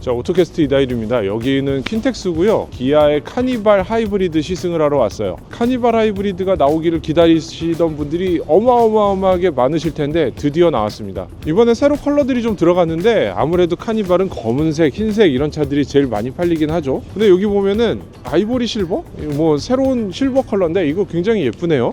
자 오토캐스트 이다일입니다. 여기는 킨텍스고요. 기아의 카니발 하이브리드 시승을 하러 왔어요. 카니발 하이브리드가 나오기를 기다리시던 분들이 어마어마하게 많으실 텐데 드디어 나왔습니다. 이번에 새로 컬러들이 좀 들어갔는데 아무래도 카니발은 검은색 흰색 이런 차들이 제일 많이 팔리긴 하죠. 근데 여기 보면은 아이보리 실버? 뭐 새로운 실버 컬러인데 이거 굉장히 예쁘네요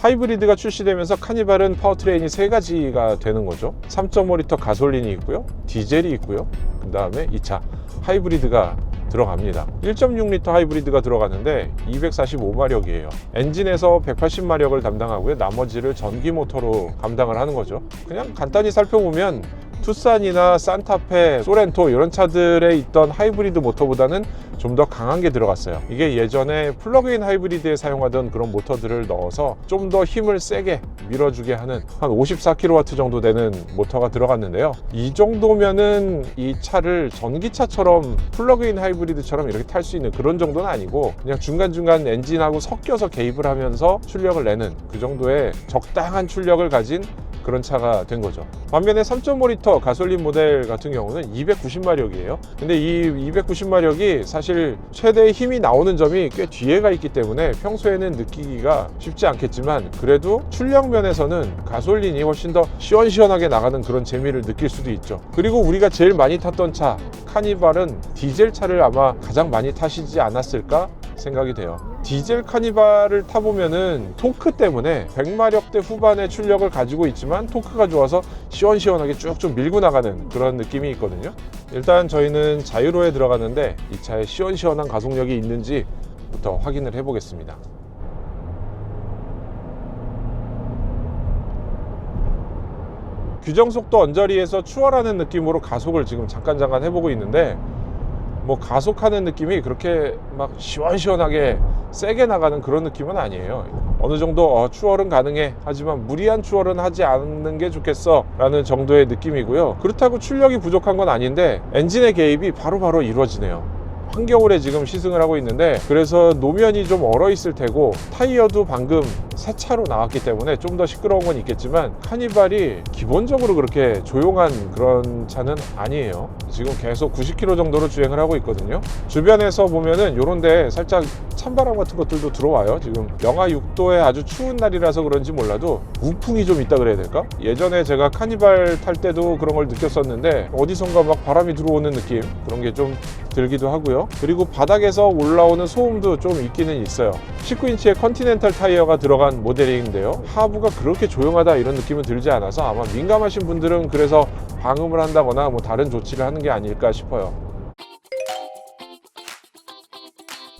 하이브리드가 출시되면서 카니발은 파워트레인이 세 가지가 되는 거죠. 3.5리터 가솔린이 있고요. 디젤이 있고요. 그 다음에 2차 하이브리드가 들어갑니다. 1.6리터 하이브리드가 들어가는데 245마력이에요. 엔진에서 180마력을 담당하고요. 나머지를 전기 모터로 감당을 하는 거죠. 그냥 간단히 살펴보면 투싼이나 산타페, 소렌토 이런 차들에 있던 하이브리드 모터보다는 좀 더 강한 게 들어갔어요. 이게 예전에 플러그인 하이브리드에 사용하던 그런 모터들을 넣어서 좀 더 힘을 세게 밀어주게 하는 한 54kW 정도 되는 모터가 들어갔는데요. 이 정도면은 이 차를 전기차처럼 플러그인 하이브리드처럼 이렇게 탈 수 있는 그런 정도는 아니고 그냥 중간중간 엔진하고 섞여서 개입을 하면서 출력을 내는 그 정도의 적당한 출력을 가진 그런 차가 된 거죠. 반면에 3.5리터 가솔린 모델 같은 경우는 290마력이에요. 근데 이 290마력이 사실 최대 힘이 나오는 점이 꽤 뒤에 가 있기 때문에 평소에는 느끼기가 쉽지 않겠지만 그래도 출력 면에서는 가솔린이 훨씬 더 시원시원하게 나가는 그런 재미를 느낄 수도 있죠. 그리고 우리가 제일 많이 탔던 차 카니발은 디젤 차를 아마 가장 많이 타시지 않았을까 생각이 돼요. 디젤 카니발을 타보면은 토크 때문에 100마력대 후반의 출력을 가지고 있지만 토크가 좋아서 시원시원하게 쭉쭉 밀고 나가는 그런 느낌이 있거든요. 일단 저희는 자유로에 들어가는데 이 차에 시원시원한 가속력이 있는지부터 확인을 해보겠습니다. 규정 속도 언저리에서 추월하는 느낌으로 가속을 지금 잠깐 잠깐 해보고 있는데 뭐 가속하는 느낌이 그렇게 막 시원시원하게 세게 나가는 그런 느낌은 아니에요. 어느 정도 어, 추월은 가능해. 하지만 무리한 추월은 하지 않는 게 좋겠어. 라는 정도의 느낌이고요. 그렇다고 출력이 부족한 건 아닌데 엔진의 개입이 바로바로 이루어지네요. 한겨울에 지금 시승을 하고 있는데 그래서 노면이 좀 얼어 있을 테고 타이어도 방금 새 차로 나왔기 때문에 좀 더 시끄러운 건 있겠지만 카니발이 기본적으로 그렇게 조용한 그런 차는 아니에요. 지금 계속 90km 정도로 주행을 하고 있거든요. 주변에서 보면은 요런데 살짝 찬바람 같은 것들도 들어와요. 지금 영하 6도에 아주 추운 날이라서 그런지 몰라도 우풍이 좀 있다 그래야 될까? 예전에 제가 카니발 탈 때도 그런 걸 느꼈었는데 어디선가 막 바람이 들어오는 느낌? 그런 게 좀 들기도 하고요. 그리고 바닥에서 올라오는 소음도 좀 있기는 있어요. 19인치의 컨티넨탈 타이어가 들어간 모델인데요. 하부가 그렇게 조용하다 이런 느낌은 들지 않아서 아마 민감하신 분들은 그래서 방음을 한다거나 뭐 다른 조치를 하는 게 아닐까 싶어요.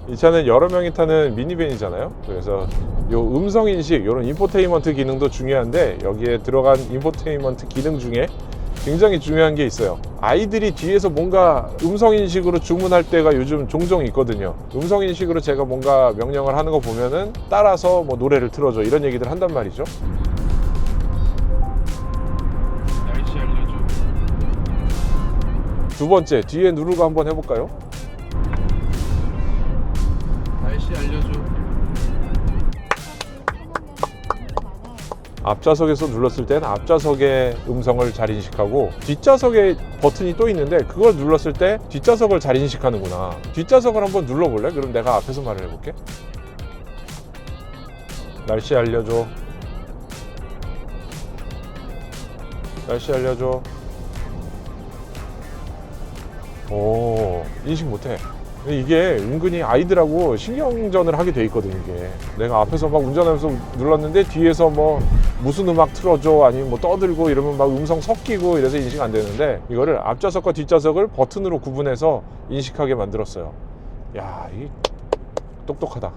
이 차는 여러 명이 타는 미니밴이잖아요. 그래서 요 음성 인식, 이런 인포테인먼트 기능도 중요한데 여기에 들어간 인포테인먼트 기능 중에 굉장히 중요한 게 있어요. 아이들이 뒤에서 뭔가 음성 인식으로 주문할 때가 요즘 종종 있거든요. 음성 인식으로 제가 뭔가 명령을 하는 거 보면은 따라서 뭐 노래를 틀어줘 이런 얘기들 한단 말이죠. 두 번째 뒤에 누르고 한번 해볼까요? 앞좌석에서 눌렀을 때는 앞좌석의 음성을 잘 인식하고 뒷좌석에 버튼이 또 있는데 그걸 눌렀을 때 뒷좌석을 잘 인식하는구나. 뒷좌석을 한번 눌러볼래? 그럼 내가 앞에서 말을 해볼게. 날씨 알려줘. 날씨 알려줘. 오, 인식 못해. 이게 은근히 아이들하고 신경전을 하게 돼 있거든 이게. 내가 앞에서 막 운전하면서 눌렀는데 뒤에서 뭐 무슨 음악 틀어줘 아니면 뭐 떠들고 이러면 막 음성 섞이고 이래서 인식 안 되는데 이거를 앞좌석과 뒷좌석을 버튼으로 구분해서 인식하게 만들었어요. 야 이게 똑똑하다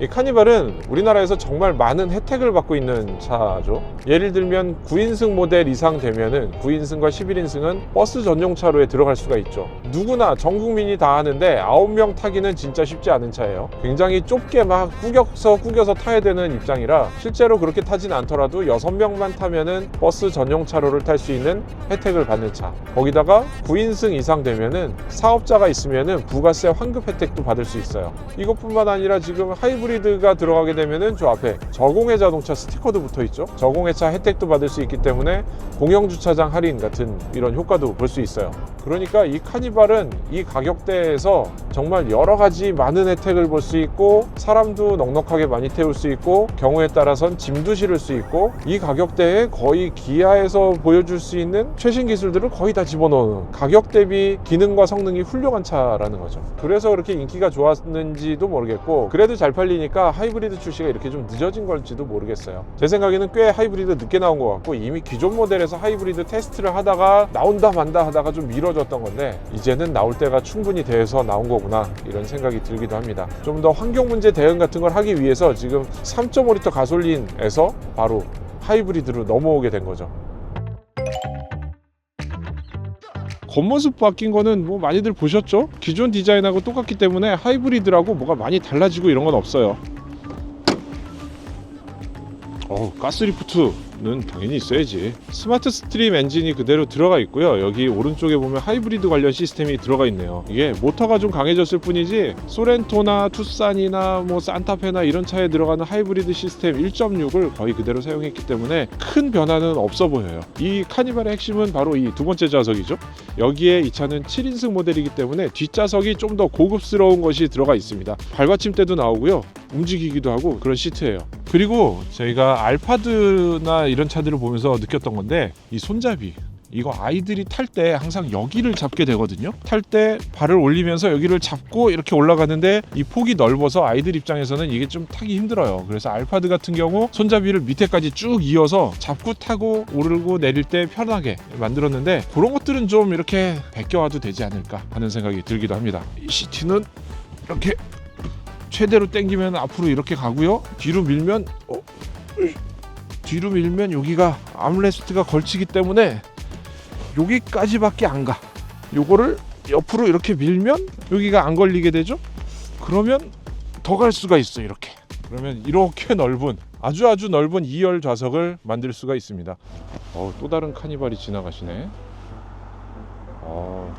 이 카니발은 우리나라에서 정말 많은 혜택을 받고 있는 차죠. 예를 들면 9인승 모델 이상 되면은 9인승과 11인승은 버스 전용 차로에 들어갈 수가 있죠. 누구나 전 국민이 다 아는데 9명 타기는 진짜 쉽지 않은 차예요. 굉장히 좁게 막 구겨서 구겨서 타야 되는 입장이라 실제로 그렇게 타진 않더라도 6명만 타면은 버스 전용 차로를 탈 수 있는 혜택을 받는 차. 거기다가 9인승 이상 되면은 사업자가 있으면은 부가세 환급 혜택도 받을 수 있어요. 이것뿐만 아니라 지금 하이브리드 하이브리드가 들어가게 되면은 저 앞에 저공해 자동차 스티커도 붙어 있죠. 저공해차 혜택도 받을 수 있기 때문에 공영 주차장 할인 같은 이런 효과도 볼 수 있어요. 그러니까 이 카니발은 이 가격대에서 정말 여러 가지 많은 혜택을 볼 수 있고 사람도 넉넉하게 많이 태울 수 있고 경우에 따라선 짐도 실을 수 있고 이 가격대에 거의 기아에서 보여줄 수 있는 최신 기술들을 거의 다 집어넣는 가격 대비 기능과 성능이 훌륭한 차라는 거죠. 그래서 그렇게 인기가 좋았는지도 모르겠고 그래도 잘 팔리 니까 하이브리드 출시가 이렇게 좀 늦어진 걸지도 모르겠어요. 제 생각에는 꽤 하이브리드 늦게 나온 것 같고 이미 기존 모델에서 하이브리드 테스트를 하다가 나온다 만다 하다가 좀 미뤄졌던 건데 이제는 나올 때가 충분히 돼서 나온 거구나 이런 생각이 들기도 합니다. 좀 더 환경 문제 대응 같은 걸 하기 위해서 지금 3.5리터 가솔린에서 바로 하이브리드로 넘어오게 된 거죠. 겉모습 바뀐 거는 뭐 많이들 보셨죠? 기존 디자인하고 똑같기 때문에 하이브리드라고 뭐가 많이 달라지고 이런 건 없어요. 어, 가스리프트 는 당연히 있어야지. 스마트 스트림 엔진이 그대로 들어가 있고요. 여기 오른쪽에 보면 하이브리드 관련 시스템이 들어가 있네요. 이게 모터가 좀 강해졌을 뿐이지 소렌토나 투싼이나 뭐 산타페나 이런 차에 들어가는 하이브리드 시스템 1.6을 거의 그대로 사용했기 때문에 큰 변화는 없어 보여요. 이 카니발의 핵심은 바로 이 두 번째 좌석이죠. 여기에 이 차는 7인승 모델이기 때문에 뒷좌석이 좀 더 고급스러운 것이 들어가 있습니다. 발받침대도 나오고요. 움직이기도 하고 그런 시트예요. 그리고 저희가 알파드나 이런 차들을 보면서 느꼈던 건데 이 손잡이 이거 아이들이 탈 때 항상 여기를 잡게 되거든요. 탈 때 발을 올리면서 여기를 잡고 이렇게 올라가는데 이 폭이 넓어서 아이들 입장에서는 이게 좀 타기 힘들어요. 그래서 알파드 같은 경우 손잡이를 밑에까지 쭉 이어서 잡고 타고 오르고 내릴 때 편하게 만들었는데 그런 것들은 좀 이렇게 베껴와도 되지 않을까 하는 생각이 들기도 합니다. 이 시티는 이렇게 최대로 당기면 앞으로 이렇게 가고요. 뒤로 밀면 어, 뒤로 밀면 여기가 암레스트가 걸치기 때문에 여기까지밖에 안 가. 요거를 옆으로 이렇게 밀면 여기가 안 걸리게 되죠. 그러면 더 갈 수가 있어 이렇게. 그러면 이렇게 넓은 아주 아주 넓은 2열 좌석을 만들 수가 있습니다. 어, 또 다른 카니발이 지나가시네. 어.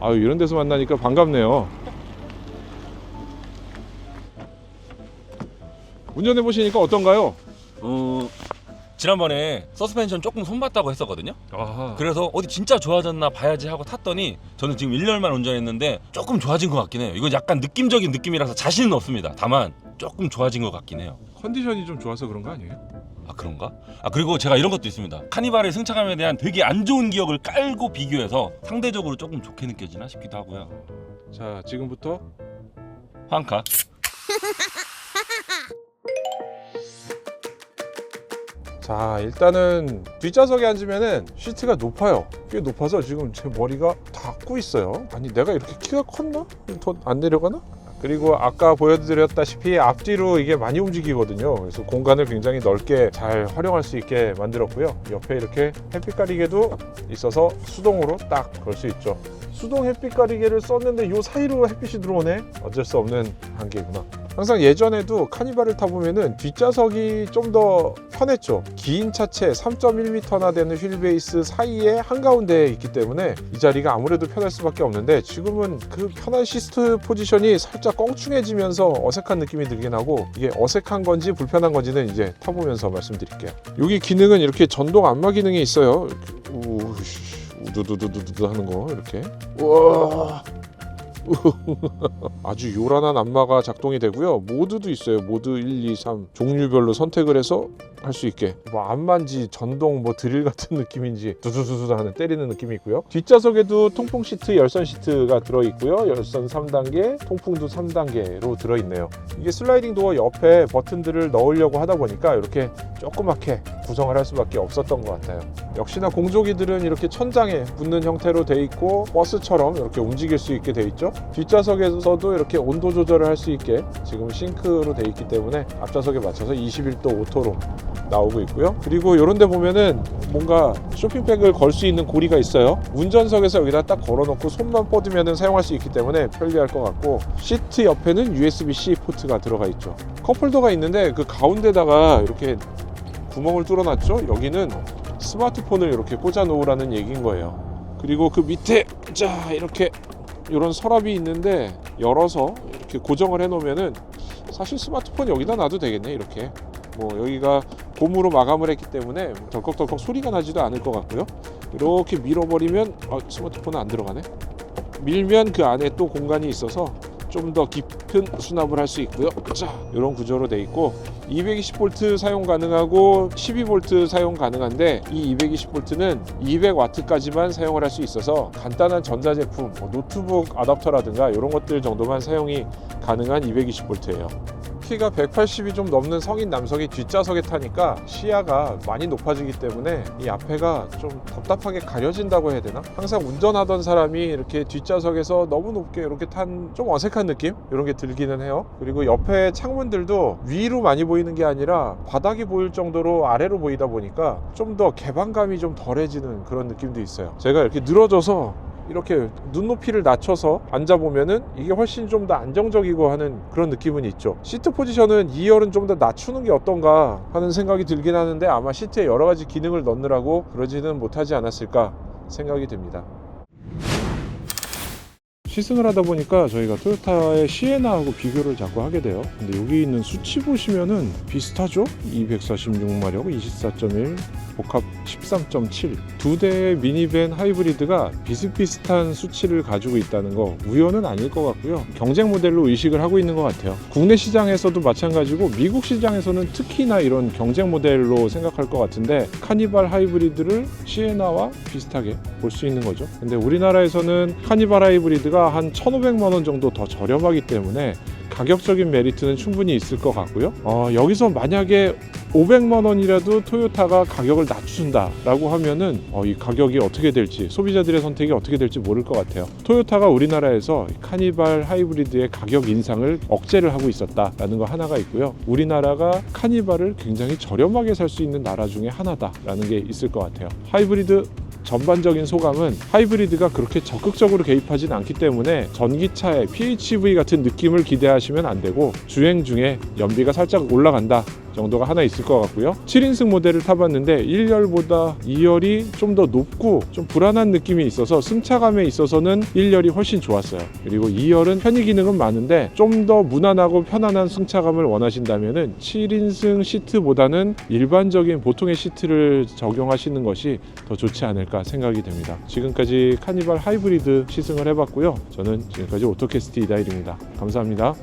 아유 이런 데서 만나니까 반갑네요. 운전해 보시니까 어떤가요? 어 지난번에 서스펜션 조금 손봤다고 했었거든요. 아하. 그래서 어디 진짜 좋아졌나 봐야지 하고 탔더니 저는 지금 1년만 운전했는데 조금 좋아진 것 같긴 해요. 이건 약간 느낌적인 느낌이라서 자신은 없습니다. 다만 조금 좋아진 것 같긴 해요. 컨디션이 좀 좋아서 그런 거 아니에요? 아 그런가? 아 그리고 제가 이런 것도 있습니다. 카니발의 승차감에 대한 되게 안 좋은 기억을 깔고 비교해서 상대적으로 조금 좋게 느껴지나 싶기도 하고요. 자 지금부터 황카. 자 일단은 뒷좌석에 앉으면은 시트가 높아요. 꽤 높아서 지금 제 머리가 닿고 있어요. 아니 내가 이렇게 키가 컸나? 더 안 내려가나? 그리고 아까 보여드렸다시피 앞뒤로 이게 많이 움직이거든요. 그래서 공간을 굉장히 넓게 잘 활용할 수 있게 만들었고요. 옆에 이렇게 햇빛 가리개도 있어서 수동으로 딱 걸 수 있죠 수동 햇빛 가리개를 썼는데 요 사이로 햇빛이 들어오네 어쩔 수 없는 한계구나 항상 예전에도 카니발을 타보면은 뒷좌석이 좀 더 편했죠. 긴 차체 3.1m나 되는 휠베이스 사이에 한가운데에 있기 때문에 이 자리가 아무래도 편할 수밖에 없는데 지금은 그 편한 시스트 포지션이 살짝 껑충해지면서 어색한 느낌이 들긴 하고 이게 어색한 건지 불편한 건지는 이제 타보면서 말씀드릴게요. 여기 기능은 이렇게 전동 안마 기능이 있어요. 이렇게 우, 우두두두두두 하는 거 이렇게. 우와. 아주 요란한 안마가 작동이 되고요. 모드도 있어요. 모드 1, 2, 3 종류별로 선택을 해서 할 수 있게 뭐 안마인지 전동 뭐 드릴 같은 느낌인지 두두두두 하는 때리는 느낌이 있고요. 뒷좌석에도 통풍 시트, 열선 시트가 들어 있고요. 열선 3단계, 통풍도 3단계로 들어 있네요. 이게 슬라이딩 도어 옆에 버튼들을 넣으려고 하다 보니까 이렇게 조그맣게 구성을 할 수밖에 없었던 것 같아요. 역시나 공조기들은 이렇게 천장에 붙는 형태로 돼 있고 버스처럼 이렇게 움직일 수 있게 돼 있죠. 뒷좌석에서도 이렇게 온도 조절을 할 수 있게 지금 싱크로 돼 있기 때문에 앞좌석에 맞춰서 21도 오토로 나오고 있고요. 그리고 이런 데 보면은 뭔가 쇼핑백을 걸 수 있는 고리가 있어요. 운전석에서 여기다 딱 걸어놓고 손만 뻗으면 사용할 수 있기 때문에 편리할 것 같고 시트 옆에는 USB-C 포트가 들어가 있죠. 컵홀더가 있는데 그 가운데다가 이렇게 구멍을 뚫어놨죠. 여기는 스마트폰을 이렇게 꽂아 놓으라는 얘기인 거예요. 그리고 그 밑에 자 이렇게 이런 서랍이 있는데 열어서 이렇게 고정을 해 놓으면은 사실 스마트폰 여기다 놔도 되겠네 이렇게. 뭐 여기가 고무로 마감을 했기 때문에 덜컥덜컥 소리가 나지도 않을 것 같고요. 이렇게 밀어버리면 아, 스마트폰은 안 들어가네. 밀면 그 안에 또 공간이 있어서 좀 더 깊은 수납을 할 수 있고요. 자 이런 구조로 돼 있고 220V 사용 가능하고 12V 사용 가능한데 이 220V는 200W까지만 사용을 할 수 있어서 간단한 전자 제품 뭐 노트북 아답터라든가 이런 것들 정도만 사용이 가능한 220V예요 키가 180이 좀 넘는 성인 남성이 뒷좌석에 타니까 시야가 많이 높아지기 때문에 이 앞에가 좀 답답하게 가려진다고 해야 되나? 항상 운전하던 사람이 이렇게 뒷좌석에서 너무 높게 이렇게 탄 좀 어색한 느낌? 이런 게 들기는 해요. 그리고 옆에 창문들도 위로 많이 보이는 게 아니라 바닥이 보일 정도로 아래로 보이다 보니까 좀 더 개방감이 좀 덜해지는 그런 느낌도 있어요. 제가 이렇게 늘어져서 이렇게 눈높이를 낮춰서 앉아보면은 이게 훨씬 좀 더 안정적이고 하는 그런 느낌은 있죠. 시트 포지션은 2열은 좀 더 낮추는 게 어떤가 하는 생각이 들긴 하는데 아마 시트에 여러 가지 기능을 넣느라고 그러지는 못하지 않았을까 생각이 듭니다. 시승을 하다 보니까 저희가 토요타의 시에나하고 비교를 자꾸 하게 돼요. 근데 여기 있는 수치 보시면은 비슷하죠? 246마력, 24.1, 복합 13.7. 두 대의 미니밴 하이브리드가 비슷비슷한 수치를 가지고 있다는 거 우연은 아닐 것 같고요. 경쟁 모델로 의식을 하고 있는 것 같아요. 국내 시장에서도 마찬가지고 미국 시장에서는 특히나 이런 경쟁 모델로 생각할 것 같은데 카니발 하이브리드를 시에나와 비슷하게 볼 수 있는 거죠. 근데 우리나라에서는 카니발 하이브리드가 한 1,500만 원 정도 더 저렴하기 때문에 가격적인 메리트는 충분히 있을 것 같고요. 어, 여기서 만약에 500만 원이라도 토요타가 가격을 낮춘다라고 하면은 어, 이 가격이 어떻게 될지 소비자들의 선택이 어떻게 될지 모를 것 같아요. 토요타가 우리나라에서 카니발 하이브리드의 가격 인상을 억제를 하고 있었다라는 거 하나가 있고요. 우리나라가 카니발을 굉장히 저렴하게 살 수 있는 나라 중에 하나다라는 게 있을 것 같아요. 하이브리드 전반적인 소감은 하이브리드가 그렇게 적극적으로 개입하진 않기 때문에 전기차의 PHEV 같은 느낌을 기대하시면 안 되고 주행 중에 연비가 살짝 올라간다 정도가 하나 있을 것 같고요. 7인승 모델을 타봤는데 1열보다 2열이 좀 더 높고 좀 불안한 느낌이 있어서 승차감에 있어서는 1열이 훨씬 좋았어요. 그리고 2열은 편의 기능은 많은데 좀 더 무난하고 편안한 승차감을 원하신다면은 7인승 시트보다는 일반적인 보통의 시트를 적용하시는 것이 더 좋지 않을까 생각이 됩니다. 지금까지 카니발 하이브리드 시승을 해봤고요. 저는 지금까지 오토캐스트 이다일입니다. 감사합니다.